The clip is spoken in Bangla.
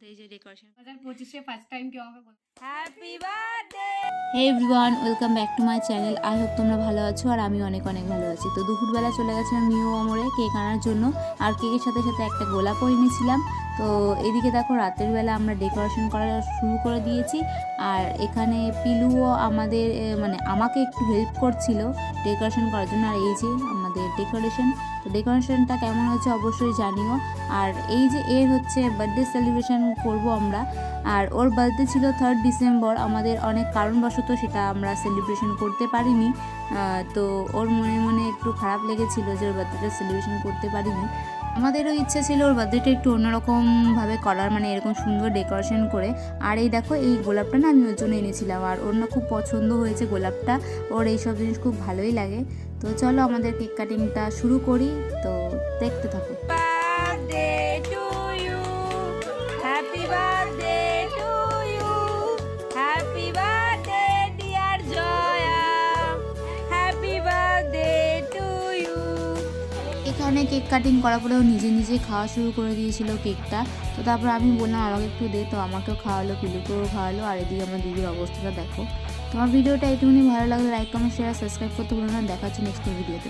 আমাদের এই যে ডেকোরেশন হাজার পঁচিশে ফার্স্ট টাইম কেউ আমাকে বলতো happy birthday hey everyone welcome back to my channel I hope তোমরা ভালো আছো আর আমি অনেক অনেক ভালো আছি। তো দুপুরবেলা চলে গেছিলাম মিও আমরে কেক আনার জন্য। আর কেকের সাথে সাথে একটা গোলাপও এনেছিলাম। তো এদিকে দেখো রাতের বেলা আমরা ডেকোরেশন করা শুরু করে দিয়েছি। আর এখানে পিলুও আমাদের এ, মানে আমাকে একটু হেল্প করছিল ডেকোরেশন করার জন্য। আর এই যে আমাদের ডেকোরেশন তো ডেকোরেশনটা কেমন হচ্ছে অবশ্যই জানিও। আর এই যে এর হচ্ছে বার্থডে সেলিব্রেশন করব আমরা। আর ওর বার্থডে ছিল থার্ড ডিসেম্বর আমাদের অনেক কারণবশত সেটা আমরা সেলিব্রেশন করতে পারিনি। তো ওর মনে মনে একটু খারাপ লেগেছিল যে ওর বার্থডেটা সেলিব্রেশন করতে পারিনি। আমাদেরও ইচ্ছে ছিল ওর বার্থডেটা একটু অন্যরকমভাবে করার মানে এরকম সুন্দর ডেকোরেশন করে। আর এই দেখো, এই গোলাপটা না আমি ওর জন্য এনেছিলাম, আর ওর না খুব পছন্দ হয়েছে গোলাপটা। ওর এইসব জিনিস খুব ভালোই লাগে। তো চলো আমাদের কেক কাটিংটা শুরু করি। তো দেখতে থাকো। এখানে কেক কাটিং করার পরেও নিজে নিজে খাওয়া শুরু করে দিয়েছিল কেকটা। তো তারপর আমি বললাম, আমাকে একটু দে। তো আমাকেও খাওয়ালো, পিলুকেও খাওয়ালো। আর এদিকে আমার দিদির অবস্থাটা দেখো। তোমার ভিডিওটা একটুখানি ভালো লাগলে লাইক কমেন্ট শেয়ার সাবস্ক্রাইব করতে ভুলো না। দেখাচ্ছি নেক্সট ভিডিওতে